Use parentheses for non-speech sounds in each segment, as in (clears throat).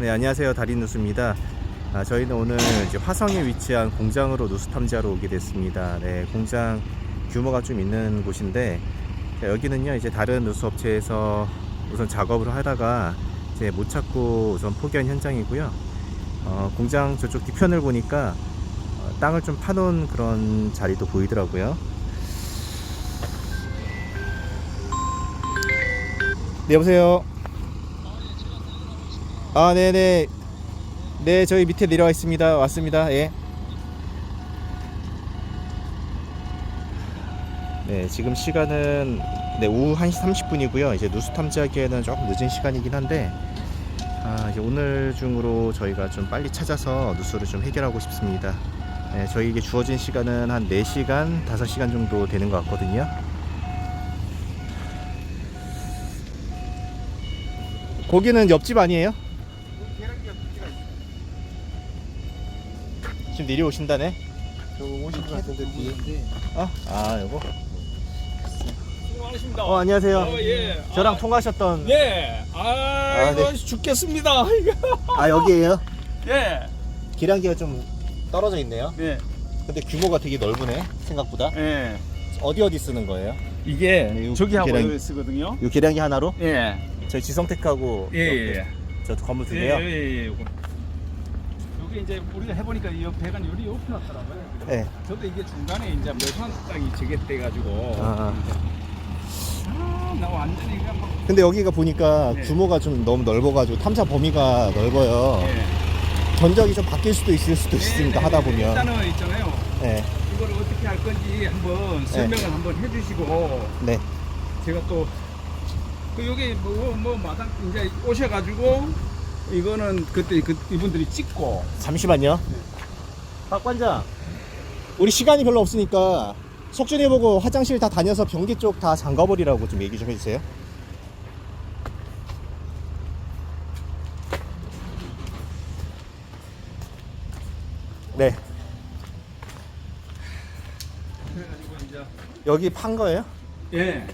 네, 안녕하세요. 달인 누수입니다. 아, 저희는 오늘 이제 화성에 위치한 공장으로 누수 탐지하러 오게 됐습니다. 네, 공장 규모가 좀 있는 곳인데 자, 여기는요, 이제 다른 누수 업체에서 우선 작업을 하다가 이제 못 찾고 우선 포기한 현장이고요. 어, 공장 저쪽 뒤편을 보니까 어, 땅을 좀 파놓은 그런 자리도 보이더라고요. 네, 여보세요. 아, 네네. 네, 저희 밑에 내려와 있습니다. 왔습니다. 예. 네, 지금 시간은 네, 오후 1시 30분이고요. 이제 누수 탐지하기에는 조금 늦은 시간이긴 한데, 아, 이제 오늘 중으로 저희가 좀 빨리 찾아서 누수를 좀 해결하고 싶습니다. 네, 저희에게 주어진 시간은 한 4시간, 5시간 정도 되는 것 같거든요. 거기는 옆집 아니에요? 지금 내려오신다네? 저 오신 것 같은데 뒤에 어? 아, 요거? 수고하셨습니다. 어, 안녕하세요. 어, 예. 저랑 아, 통화하셨던. 예. 아, 아, 이거 네. 죽겠습니다. (laughs) 아, 여기에요? 예. 계량기가 좀 떨어져 있네요. 예. 근데 규모가 되게 넓으네, 생각보다. 예. 어디 어디 쓰는 거예요? 이게 네, 요 저기 하고 계량- 여기 쓰거든요. 이 계량기 하나로? 예. 저희 지성택하고 예, 예. 옆에 저 건물 두 예, 개요? 예, 예. 요거. 여기 이제 우리가 해보니까 이 배관 요리 옆에 놨더라고요. 네. 저도 이게 중간에 이제 매수한 땅이 제get돼가지고. 아, 아, 나 완전히 그냥 막. 근데 여기가 보니까 네. 규모가 좀 너무 넓어가지고 탐사 범위가 넓어요. 예. 전적이 좀 바뀔 수도 있을 수도 있습니다. 네, 하다 네. 보면. 일단은 있잖아요. 네. 이거를 어떻게 할 건지 한번 설명을 한번 해주시고 네. 제가 또그 여기 뭐, 뭐 마당 이제 오셔가지고 이거는 그때 그 이분들이 찍고 잠시만요. 박 관장, 우리 시간이 별로 없으니까 속준해보고 화장실 다 다녀서 변기 쪽 다 잠가버리라고 좀 얘기 좀 해주세요. 네, 그래가지고 이제 여기 판 거예요? 예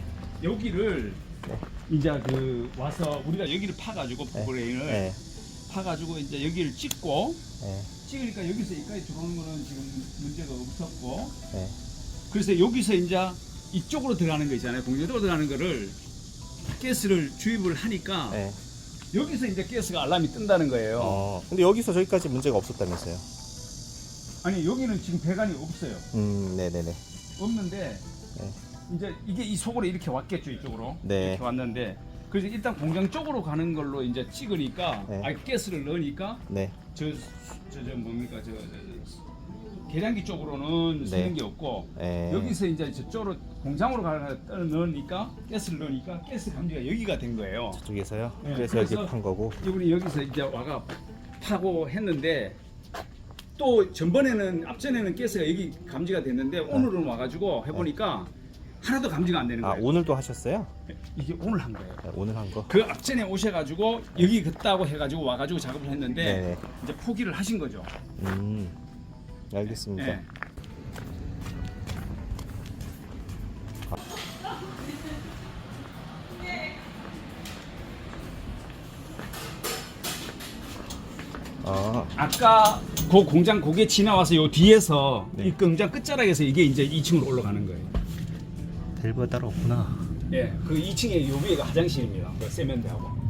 여기를 네. 이제 그 와서 우리가 여기를 파가지고 포그레인을 네, 파가지고 이제 여기를 찍고 네, 찍으니까 여기서 여기까지 들어오는 거는 지금 문제가 없었고 네. 그래서 여기서 이제 이쪽으로 들어가는 거 있잖아요 공유도로 들어가는 거를 가스를 주입을 하니까 네. 여기서 이제 가스가 알람이 뜬다는 거예요. 어, 근데 여기서 저기까지 문제가 없었다면서요? 아니 여기는 지금 배관이 없어요. 음, 네네네. 없는데 네. 이제 이게 이 속으로 이렇게 왔겠죠 이쪽으로 네. 이렇게 왔는데 그래서 일단 공장 쪽으로 가는 걸로 이제 찍으니까 네. 아 가스를 넣으니까 네, 저저저 뭡니까 저, 저, 저 계량기 쪽으로는 네. 쓰는 게 없고 네. 여기서 이제 저쪽으로 공장으로 가는 넣으니까 가스를 넣으니까 가스 감지가 여기가 된 거예요. 저쪽에서요? 네, 그래서 여기 그래서- 판 거고. 이분이 여기서 이제 와가 파고 했는데 또 전번에는 앞전에는 가스가 여기 감지가 됐는데 오늘은 와가지고 해보니까 하나도 감지가 안 되는 아, 거예요. 오늘도 하셨어요? 이게 오늘 한 거예요. 네, 오늘 한 거? 그 앞전에 오셔가지고 여기 긋다고 해가지고 와가지고 작업을 했는데 네네. 이제 포기를 하신 거죠. 음, 알겠습니다. 예. 아, 아까 그 공장 고개 지나와서 요 뒤에서 네. 이 공장 끝자락에서 이게 이제 2층으로 올라가는 거예요. 밸브가 따로 없구나. 예, 그 2층에 요 위에가 화장실입니다. 그 세면대하고.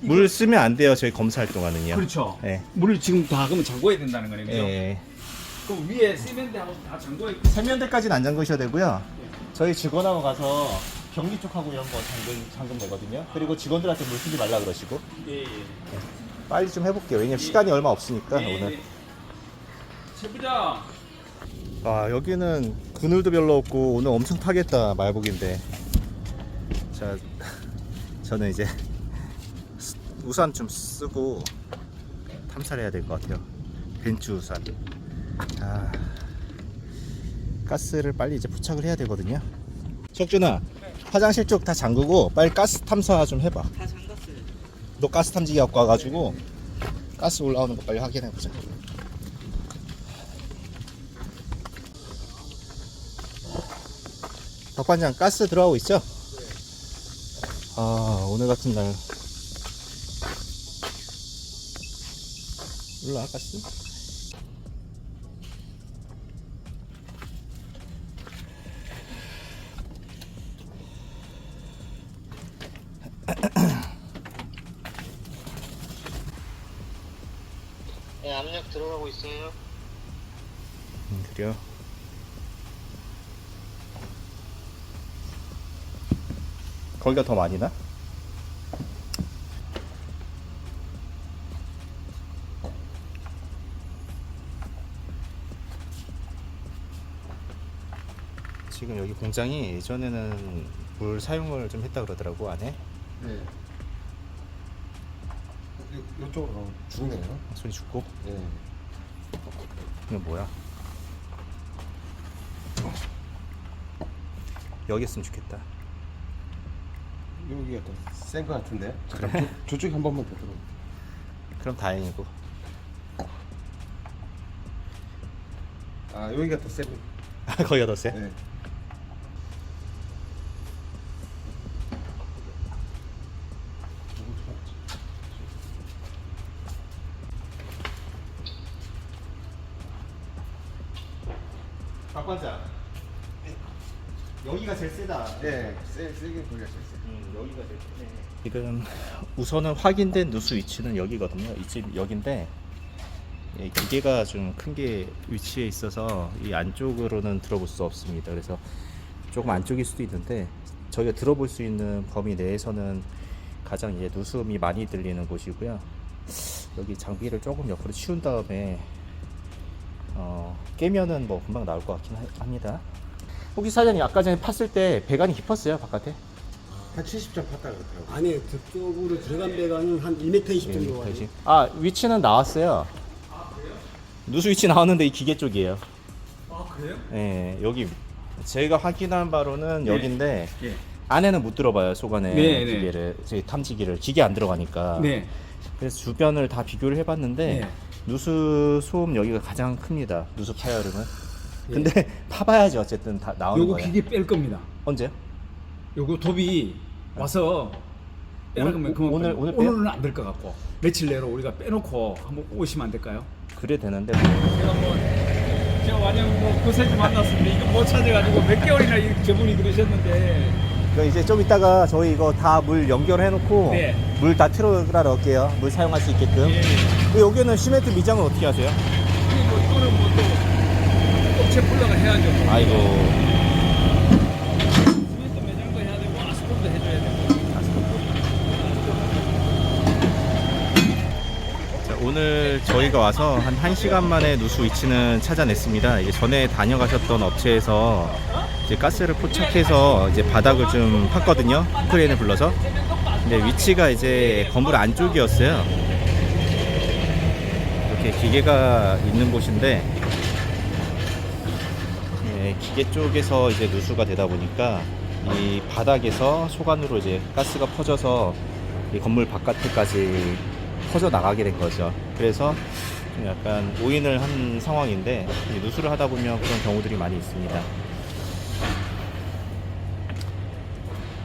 물 쓰면 안 돼요, 저희 검사할 동안은요. 그렇죠. 네. 물을 지금 다 그러면 잠궈야 된다는 거네요. 그죠? 예. 그 위에 세면대하고 다 잠궈야 세면대까지는 안 잠그셔야 되고요. 저희 직원하고 가서 변기 쪽하고 이런 거 잠금, 잠금 되거든요. 그리고 직원들한테 물 쓰지 말라 그러시고. 예, 예. 빨리 좀 해볼게요. 왜냐면 시간이 얼마 없으니까, 예, 오늘. 예. 최 부장. 아, 여기는 그늘도 별로 없고, 오늘 엄청 타겠다, 말복인데. 자, 저는 이제 우산 좀 쓰고 탐사를 해야 될 것 같아요. 벤츠 우산. 아, 가스를 빨리 이제 포착을 해야 되거든요. 석준아, 화장실 쪽 다 잠그고 빨리 가스 탐사 좀 해봐. 다 잠갔어요. 너 가스 탐지기 갖고 와가지고 가스 올라오는 거 빨리 확인해 보자. 박반장 가스 들어가고 있죠? 아 오늘 같은 날 올라와 가스. 네, 압력 들어가고 있어요. 음, 그래요. 거기가 더 많이 나? 지금 여기 공장이 예전에는 물 사용을 좀 했다 그러더라고 안에 네. 요, 요쪽으로 가면 죽네요. 소리 죽고 네. 이거 뭐야? 여기 있으면 좋겠다. 여기가 더센것 같은데. 잠깐 저, 저쪽에 한 번만 더 들어. 그럼 다행이고. 아 여기가 더 센. 거기가 더 세? 네. 박 관장. 여기가 제일 세다. 네. 세 세게 돌렸어요. 음, 여기가 제일 세네. 지금 우선은 확인된 누수 위치는 여기거든요. 이집 여긴데 예, 기계가 좀 큰 게 위치해 있어서 이 안쪽으로는 들어볼 수 없습니다. 그래서 조금 안쪽일 수도 있는데 저희가 들어볼 수 있는 범위 내에서는 가장 이제 누수음이 많이 들리는 곳이고요. 여기 장비를 조금 옆으로 치운 다음에 어, 깨면은 뭐 금방 나올 것 같긴 하- 합니다. 혹시 사장님 아까 전에 팠을 때 배관이 깊었어요 바깥에? 한 70점 팠다 그러더라고요. 아니 그쪽으로 들어간 배관은 한 1m 20 정도 와요. 아 위치는 나왔어요. 누수 위치 나왔는데 이 기계 쪽이에요. 아 그래요? 예, 여기 제가 확인한 바로는 네. 여기인데 예. 안에는 못 들어봐요 소관에 네, 네. 기계를 저희 탐지기를 기계 안 들어가니까. 네. 그래서 주변을 다 비교를 해봤는데 네. 누수 소음 여기가 가장 큽니다. 누수 파열음은. 근데 (laughs) 파봐야지 어쨌든 다 나오는 요거 거예요. 기계 뺄 겁니다. 언제요? 요거 도비 와서 빼라 오늘- 그러면 그만 오늘-. 오늘 빼- 오늘은 안 될 것 같고 며칠 내로 우리가 빼놓고 한번 오시면 안 될까요? 그래 되는데 제가 뭐 제가 완전 뭐 고생이 만났는데 이거 못 찾아가지고 몇 개월이나 이 저분이 그러셨는데 그 이제 좀 이따가 저희 이거 다 물 연결해 놓고 네. 물 다 틀어라 넣을게요. 물 사용할 수 있게끔. 예. 그 여기는 시멘트 미장은 어떻게 하세요? 이게 뭐 또는 뭐또 업체 불러가 해야죠. 뭐. 아이고. 시멘트 매장도 해야 되고 아스팔트도 해줘야 되고. 자, 저희가 와서 한 1시간 만에 누수 위치는 찾아냈습니다. 이게 전에 다녀가셨던 업체에서 이제 가스를 포착해서 이제 바닥을 좀 팠거든요. 크레인을 불러서. 근데 위치가 이제 건물 안쪽이었어요. 이렇게 기계가 있는 곳인데 예, 기계 쪽에서 이제 누수가 되다 보니까 이 바닥에서 소관으로 이제 가스가 퍼져서 이 건물 바깥에까지 퍼져 나가게 된 거죠. 그래서 좀 약간 오인을 한 상황인데 이 누수를 하다 보면 그런 경우들이 많이 있습니다.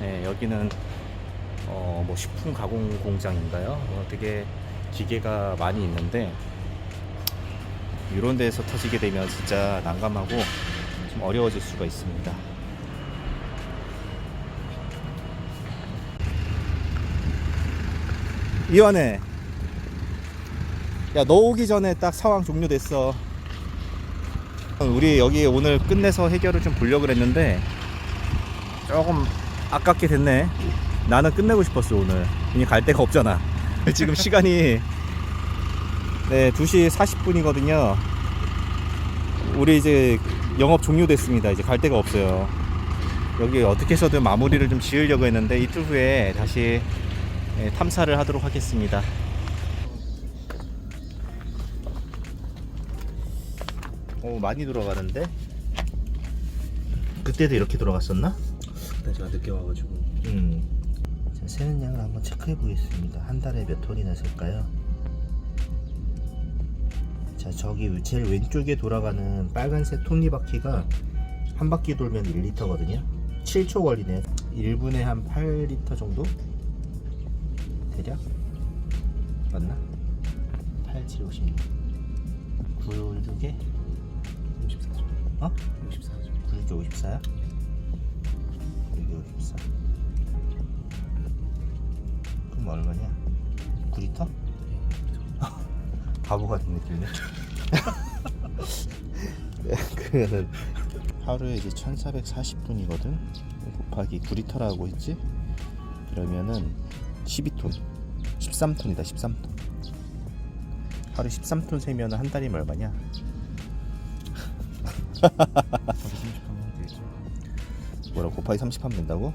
네, 여기는 어, 뭐 식품 가공 공장인가요? 어, 되게 기계가 많이 있는데 이런 데서 터지게 되면 진짜 난감하고 좀 어려워질 수가 있습니다. 이완해. 야, 너 오기 전에 딱 상황 종료됐어. 우리 여기 오늘 끝내서 해결을 좀 보려고 그랬는데 조금 아깝게 됐네. 나는 끝내고 싶었어, 오늘. 이미 갈 데가 없잖아. (laughs) 지금 시간이 네, 2시 40분이거든요. 우리 이제 영업 종료됐습니다. 이제 갈 데가 없어요. 여기 어떻게 해서든 마무리를 좀 지으려고 했는데 이틀 후에 다시 예, 탐사를 하도록 하겠습니다. 많이 돌아가는데? 그때도 이렇게 돌아갔었나? 그때 제가 늦게 와가지고. 음. 자, 새는 양을 한번 체크해 보겠습니다. 한 달에 몇 톤이나 셀까요? 자, 저기 제일 왼쪽에 돌아가는 빨간색 톱니바퀴가 한 바퀴 돌면 1리터거든요. 7초 걸리네요. 1분에 한 8리터 정도? 대략? 맞나? 8 87, 56. 92개? 54죠. 어? 54죠. 96개 54야? 96개 54. 그럼 얼마냐? 9리터? (laughs) 바보 같은 느낌이네. (laughs) 네, 그러면은 하루에 이제 1440톤이거든. 곱하기 9리터라고 했지? 그러면은 12톤. 13톤이다, 13톤. 하루 13톤 세면 한 달이면 얼마냐? 뭐라 곱하기 30 하면 된다고?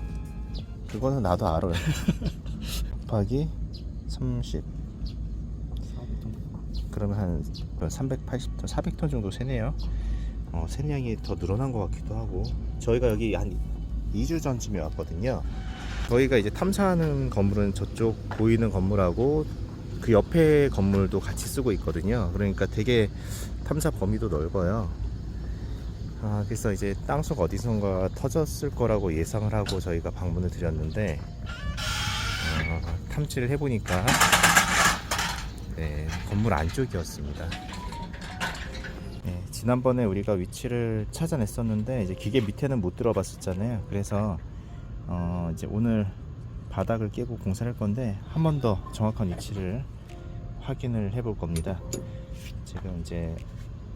그거는 나도 알아. (laughs) 곱하기 30. 그러면 한 380톤, 400톤 정도 세네요. 어, 세량이 더 늘어난 것 같기도 하고. 저희가 여기 한 2주 전쯤에 왔거든요. 저희가 이제 탐사하는 건물은 저쪽 보이는 건물하고 그 옆에 건물도 같이 쓰고 있거든요. 그러니까 되게 탐사 범위도 넓어요. 아, 그래서 이제 땅속 어디선가 터졌을 거라고 예상을 하고 저희가 방문을 드렸는데 어, 탐지를 해보니까 네, 건물 안쪽이었습니다. 네, 지난번에 우리가 위치를 찾아냈었는데 이제 기계 밑에는 못 들어봤었잖아요. 그래서 어, 이제 오늘 바닥을 깨고 공사를 할 건데 한 번 더 정확한 위치를 확인을 해볼 겁니다. 지금 이제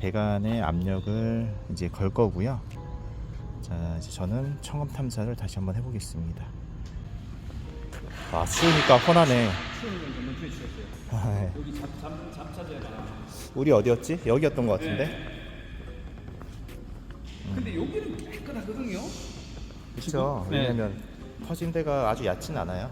배관의 압력을 이제 걸 거고요. 자, 이제 저는 청음 탐사를 다시 한번 해보겠습니다. 아, 추우니까 훤하네. 아, 네. 여기 잠, 잠, 잠차제가. 우리 어디였지? 여기였던 것 같은데. 근데 여기는 깨끗하거든요. 그렇죠. 네. 왜냐면 터진 데가 아주 얕진 않아요.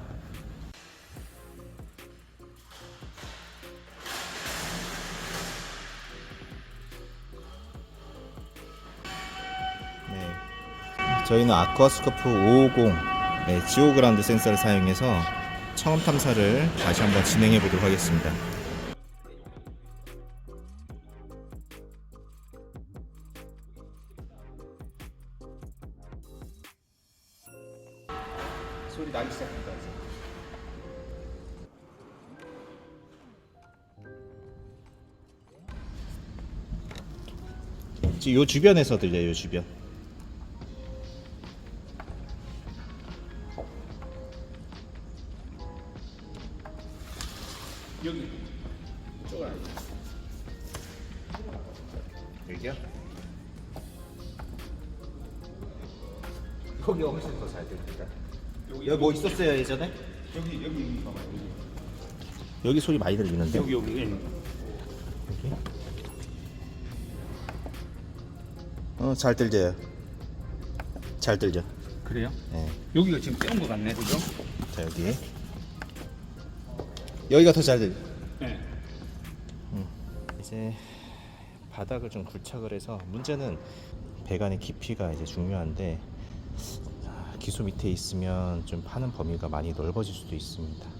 저희는 아쿠아스코프 550 네, 지오그라운드 센서를 사용해서 처음 탐사를 다시 한번 진행해 보도록 하겠습니다. 소리 나기 시작합니다. 요 주변에서 들려요. 요 주변. 예전에? 여기, 여기, 여기 봐봐요. 여기 소리 많이 들리는데. 여기, 여기. 예. 여기? 어, 잘 들려요. 잘 들려. 그래요? 네. 여기가 지금 떼운 것 같네, 그죠? 자 여기. 여기가 더 잘 들려. 네. 이제 바닥을 좀 굴착을 해서 문제는 배관의 깊이가 이제 중요한데 아, 기소 밑에 있으면 좀 파는 범위가 많이 넓어질 수도 있습니다.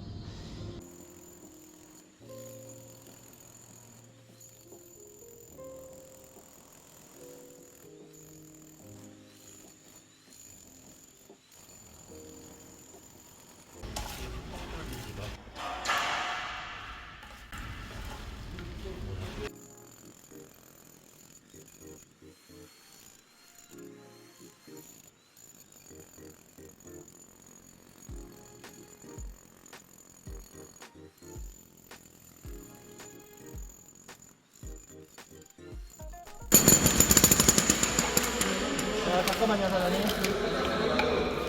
자 잠깐만요 사장님.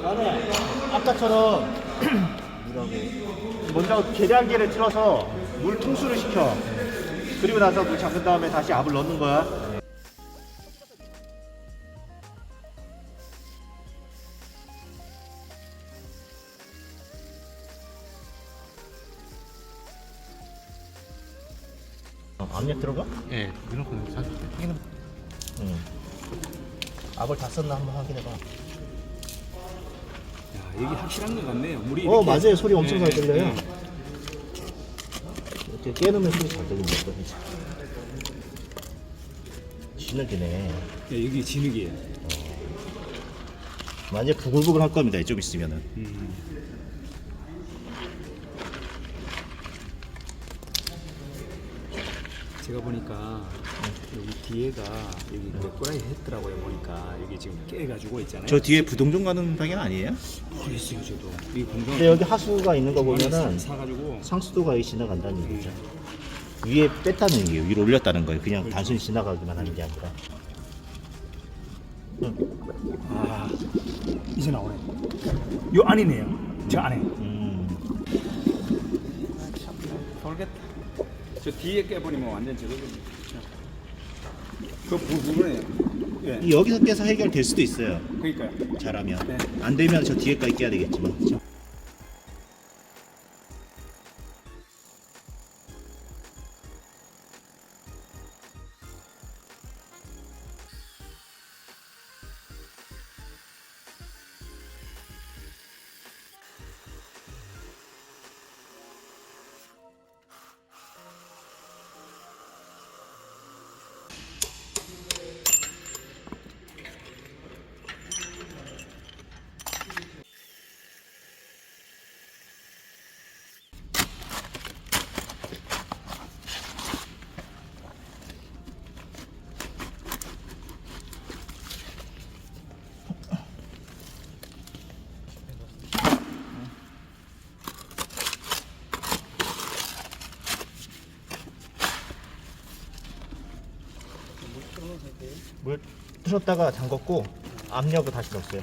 나는 아까처럼 (clears throat) 먼저 계량기를 틀어서 물 통수를 시켜. 그리고 나서 물 잠근 다음에 다시 압을 넣는 거야. 어, 압력 들어가? 예, 이런 거는 사실 응. 압을 다 썼나 한번 확인해봐. 야, 여기 확실한 것 같네요. 물이. 어 이렇게- 맞아요 소리 엄청 네, 잘 들려요 네. 이렇게 깨놓으면 소리 잘 들린다 또 진짜 진흙이네 네, 여기 진흙이에요. 완전 부글부글 할 겁니다 이쪽 있으면은 음. 제가 보니까 여기 뒤에가 여기 그 꼬라지 했더라고요 보니까 여기 지금 깨가지고 있잖아요. 저 뒤에 부동종 가는 방향 아니에요? 모르겠어요 저도. 이 공장 근데 여기 하수가 있는 거 보면은 사가지고 상수도가 여기 지나간다는 얘기죠. 위에 뺐다는 얘기예요. 위로 올렸다는 거예요. 그냥 그렇죠. 단순히 지나가기만 하는 게 아니라. 아 이제 나오네. 요 안이네요. 저 안에. 음. 저 뒤에 깨버리면 완전 저거거든요. 그 부분에 예. 이 여기서 깨서 해결될 수도 있어요. 그러니까요. 잘하면. 네. 안 되면 저 뒤에까지 깨야 되겠지만. 그렇죠? 물 틀었다가 잠궜고 압력을 다시 넣었어요.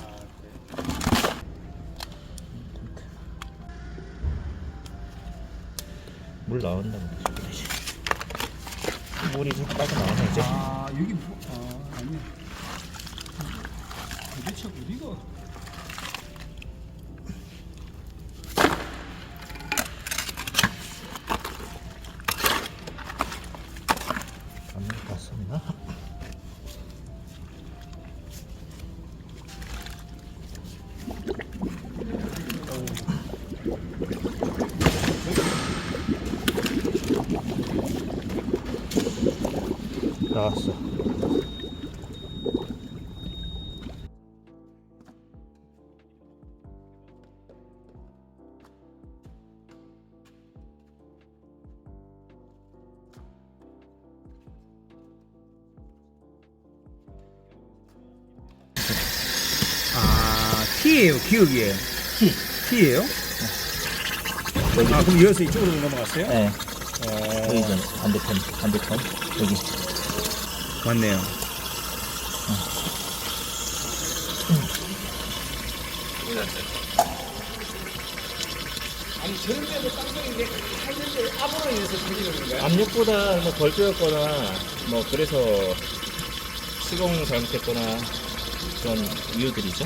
물 나온다고. 물이 좀 빠져나오네 이제. 아 여기 뭐, 아 아니야. 도대체 우리가 아 T예요 기억이에요. T T예요? 아 그럼 이어서 이쪽으로 넘어갔어요? 네. 어, 여기 이제 반대편, 반대편 여기. 맞네요. 아니 저런 데도 땅속에 이게 하는데 압으로 인해서 터지는 건가요? 압력보다 뭐덜 쪼였거나 뭐 그래서 시공 잘못했거나 그런 이유들이죠.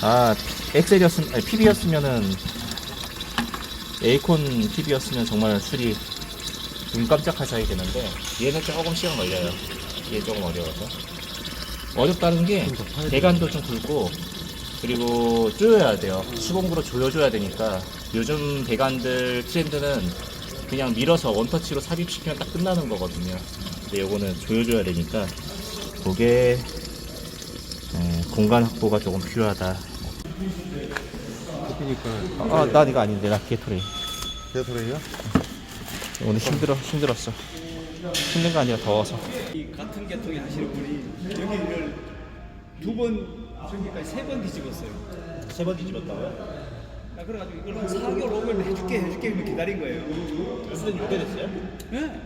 아 엑셀이었으면 아니 PB였으면은 에이콘 PB였으면 정말 수리 눈 깜짝하셔야 되는데 얘는 조금 시간 걸려요. 얘 조금 어려워서 어렵다는 게 대간도 좀 굵고 그리고 조여야 돼요. 수공구로 조여줘야 되니까 요즘 배관들 트렌드는 그냥 밀어서 원터치로 삽입시키면 딱 끝나는 거거든요. 근데 요거는 조여줘야 되니까 그게 에, 공간 확보가 조금 필요하다. 그러니까 아, 난 이거 아닌데 나 게토레이. 대소리요? 오늘 힘들어 힘들었어. 힘든 거 아니라 더워서. 이 같은 계통에 하시는 분이 여기를 두 번, 저기까지 세 번 뒤집었어요. 세 번 뒤집었다고요? 나 그래가지고 이걸 한 4개월, 5개월 해줄게, 해줄게 이러면 기다린 거예요. 무슨 요게 됐어요? 네.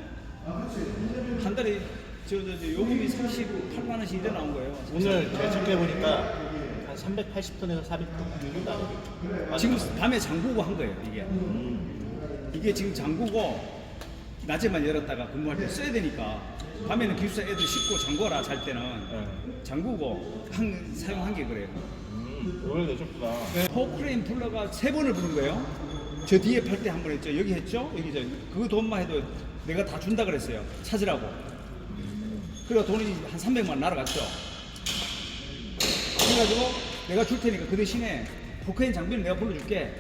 한 달에 저, 저, 저 요금이 38만 원씩 이래 나온 거예요. 오늘 제가 체크해 보니까 한 380톤에서 400톤. 지금 밤에 잠그고 한 거예요, 이게. 이게 지금 잠그고 낮에만 열었다가 근무할 때 써야 되니까 밤에는 기숙사 애들 씻고 잠궈라 잘 때는 잠그고 한, 사용한 게 그래요. 오늘 내줬구나. 포크레인 불러가 세 번을 부른 거예요. 저 뒤에 팔 때 한 번 했죠. 여기 했죠. 여기 저 그 돈만 해도 내가 다 준다 그랬어요. 찾으라고. 그래가 돈이 한 300만 원 날아갔죠. 그래가지고 내가 줄 테니까 그 대신에 포크레인 장비는 내가 불러줄게.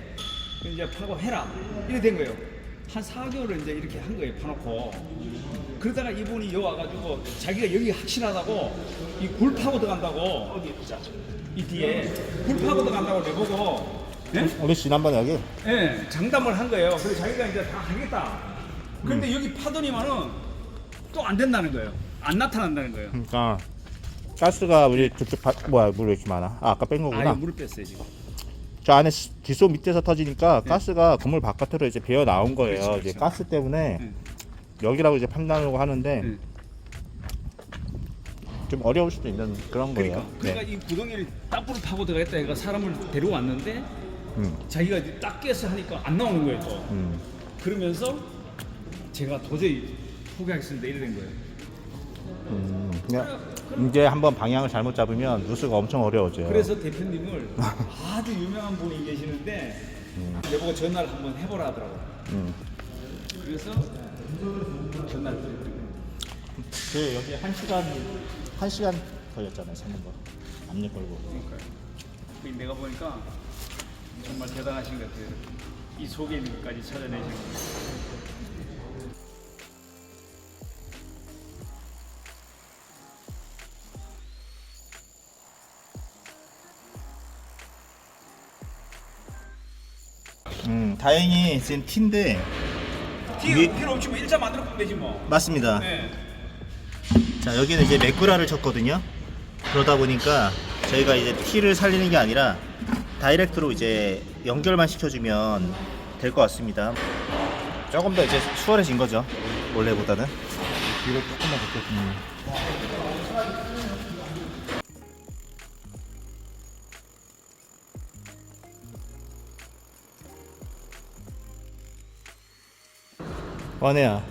이제 파고 해라. 이래 된 거예요. 한 4개월을 이제 이렇게 한 거예요. 파놓고. 그러다가 이분이 여 와가지고 자기가 여기 확실하다고 이 굴 파고 들어간다고 이 뒤에 굴 파고 들어간다고 내보고 네? 우리 지난번에 여기 예, 장담을 한 거예요. 그래서 자기가 이제 다 하겠다. 근데 여기 파더니만은 또 안 된다는 거예요. 안 나타난다는 거예요. 그러니까 가스가 우리 저쪽 바, 뭐야 물왜 이렇게 많아? 아 아까 뺀 거구나. 아예 물을 뺐어요 지금. 저 안에 시- 기소 밑에서 터지니까 가스가 건물 바깥으로 이제 배어 나온 거예요. 그렇죠, 이제 그렇죠. 가스 때문에 네. 여기라고 이제 판단하려고 하는데 네. 좀 어려울 수도 있는 그런 그러니까 거예요. 그러니까 네. 이 구덩이를 땅굴을 파고 들어갔다 얘가 사람을 데려왔는데 음, 자기가 이제 딱 깨서 하니까 안 나오는 거예요 또. 음. 그러면서 제가 도저히 포기하겠습니다 이래 된 거예요. 음, 그냥 이제 한번 방향을 잘못 잡으면 누수가 엄청 어려워져요. 그래서 대표님을 아주 유명한 분이 계시는데 내보고 전화를 한번 해보라 하더라고요. 음. 그래서 전화를 드렸더니 그 여기 한 시간 한 시간 걸렸잖아요, 찾는 거. 압력 걸고. 그러니까요. 그 내가 보니까 정말 대단하신 것 같아요. 이 속에 있는 것까지 찾아내신 거. 다행히 지금 티인데 뒤에 필요 없이 뭐 일자 만들어 보면 되지 뭐. 맞습니다. 네. 자 여기는 이제 매꾸라를 쳤거든요. 그러다 보니까 저희가 이제 티를 살리는 게 아니라 다이렉트로 이제 연결만 시켜주면 될 것 같습니다. 조금 더 이제 수월해진 거죠. 원래보다는. 뒤로 조금만 붙여. 원혜야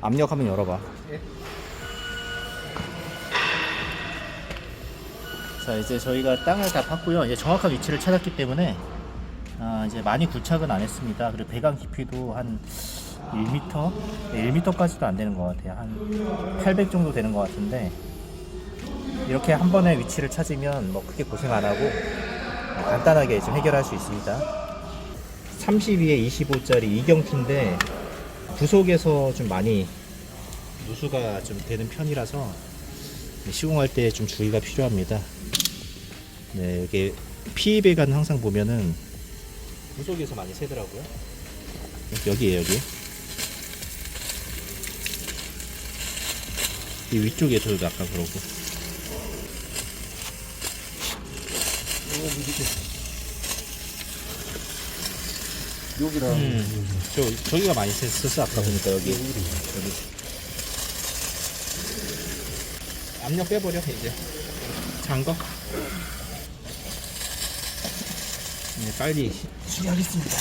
압력 한번 열어봐. 자 이제 저희가 땅을 다 팠고요. 이제 정확한 위치를 찾았기 때문에 아, 이제 많이 굴착은 안 했습니다. 그리고 배관 깊이도 한 1m, 1m까지도 안 되는 것 같아요. 한 800 정도 되는 것 같은데 이렇게 한 번에 위치를 찾으면 뭐 크게 고생 안 하고 간단하게 좀 해결할 수 있습니다. 32에 25짜리 이경티인데 부속에서 좀 많이 누수가 좀 되는 편이라서 시공할 때 좀 주의가 필요합니다. 네, 여기 피배관 항상 보면은 부속에서 많이 새더라고요. 여기에요, 여기. 이 위쪽에서도 약간 그러고. 여기랑 음, 저, 저기가 많이 샜었어, 아까 보니까 여기. 여기. 압력 빼버려, 이제. 잠궈. 네, 빨리 수리하겠습니다.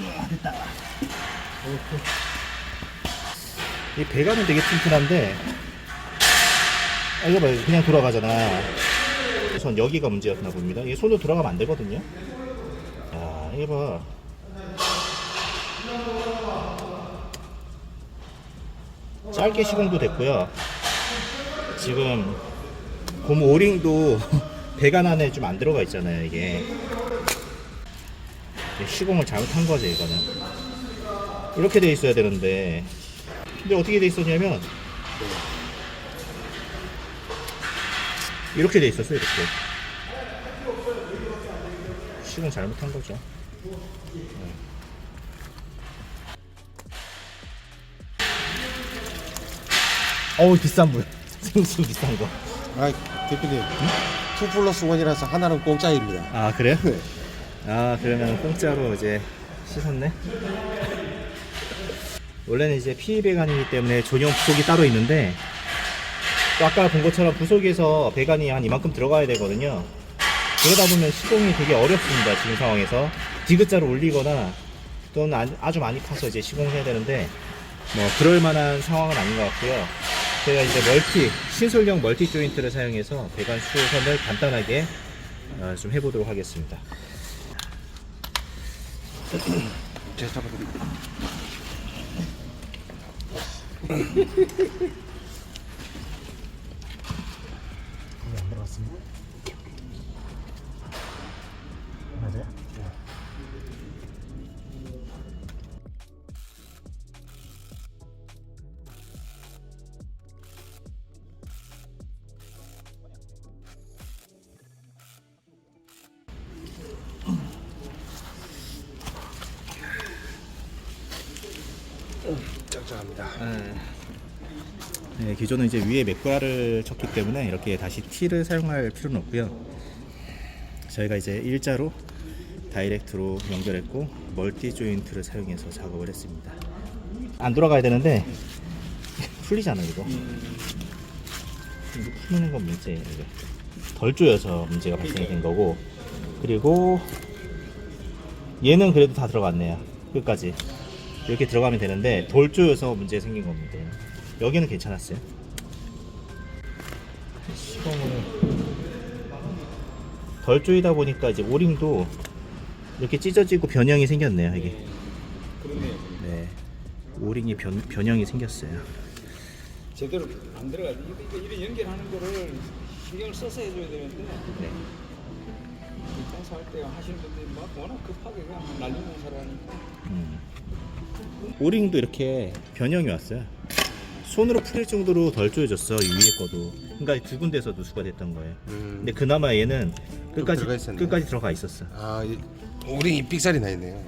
우와, 됐다. 이 배관은 되게 튼튼한데, 아, 이거 봐요. 그냥 돌아가잖아. 우선 여기가 문제였나 봅니다. 이게 손으로 돌아가면 안 되거든요. 야, 이거 봐. 짧게 시공도 됐고요. 지금 고무 오링도 (laughs) 배관 안에 좀 안 들어가 있잖아요, 이게. 시공을 잘못한 거죠, 이거는. 이렇게 돼 있어야 되는데. 근데 어떻게 돼 있었냐면, 이렇게 돼 있었어요, 이렇게. 시공 잘못한 거죠. 어우, 비싼 물. (laughs) 생수 비싼 거. 아 대표님 투 플러스 원이라서 하나는 공짜입니다. 아, 그래요? 아, 그러면 공짜로 이제 씻었네? (laughs) 원래는 이제 PE 배관이기 때문에 전용 부속이 따로 있는데, 또 아까 본 것처럼 부속에서 배관이 한 이만큼 들어가야 되거든요. 그러다 보면 시공이 되게 어렵습니다, 지금 상황에서. 디귿자로 올리거나, 또는 아- 아주 많이 파서 이제 시공해야 되는데, 뭐, 그럴 만한 상황은 아닌 것 같고요. 제가 이제 멀티, 신솔형 멀티 조인트를 사용해서 배관 수선을 간단하게 어, 좀 해보도록 하겠습니다. 제가 잡아드릴게요. (laughs) 기존은 이제 위에 맥과를 쳤기 때문에 이렇게 다시 T를 사용할 필요는 없고요. 저희가 이제 일자로 다이렉트로 연결했고 멀티 조인트를 사용해서 작업을 했습니다. 안 돌아가야 되는데 (laughs) 풀리잖아 이거. 이거 풀리는 건 문제예요. 이게 덜 조여서 문제가 발생된 거고 그리고 얘는 그래도 다 들어갔네요. 끝까지 이렇게 들어가면 되는데 덜 조여서 문제 생긴 겁니다. 여기는 괜찮았어요. 시공을 덜 조이다 보니까 이제 오링도 이렇게 찢어지고 변형이 생겼네요. 이게 그렇네요. 네 오링이 변, 변형이 생겼어요. 제대로 안 들어가지. 이런 연결하는 거를 신경을 써서 해줘야 되는데 네. 청소할 때 하시는 분들이 막 워낙 급하게 그냥 날리는 사람이니까 음. 오링도 이렇게 변형이 왔어요. 손으로 풀릴 정도로 덜 조여졌어 이 위에 거도. 그러니까 두 군데서 누수가 됐던 거예요. 음. 근데 그나마 얘는 끝까지 들어가 있었네. 끝까지 들어가 있었어. 아, 이- 오링이 삑살이 나 있네요.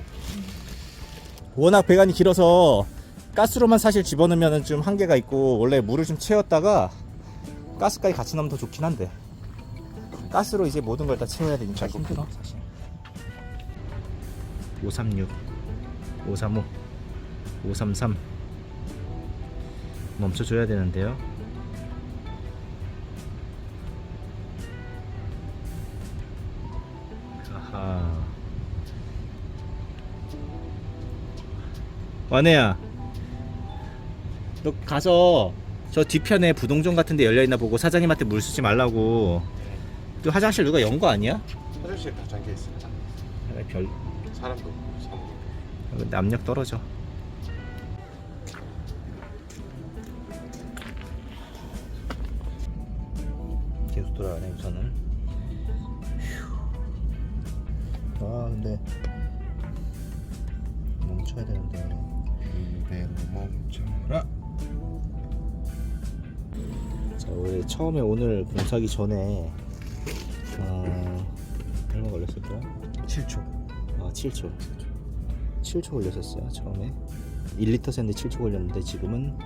워낙 배관이 길어서 가스로만 사실 집어넣으면 좀 한계가 있고 원래 물을 좀 채웠다가 가스까지 같이 넣으면 더 좋긴 한데 가스로 이제 모든 걸 다 채워야 되니까 힘들어 사실 536 535 533 멈춰줘야 되는데요 아하 완혜야 너 가서 저 뒤편에 부동전 같은 데 열려있나 보고 사장님한테 물 쓰지 말라고 또 화장실 누가 연 거 아니야? 화장실 다 잠겨 있어요. 아, 별 사람도 없고 사람도 없고. 근데 압력 떨어져 돌아가네 우선은 휴. 아 근데 멈춰야 되는데 이대로 멈춰라. 자, 원래 처음에 오늘 공사기 전에 어, 얼마 걸렸을까요? 7초. 아 7초 7초 걸렸었어요 처음에 1리터 샜는데 7초 걸렸는데 지금은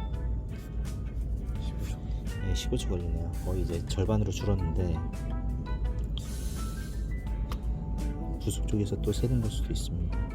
15초. 예, 15초 걸리네요 거의 이제 절반으로 줄었는데 부속 쪽에서 또 새는 걸 수도 있습니다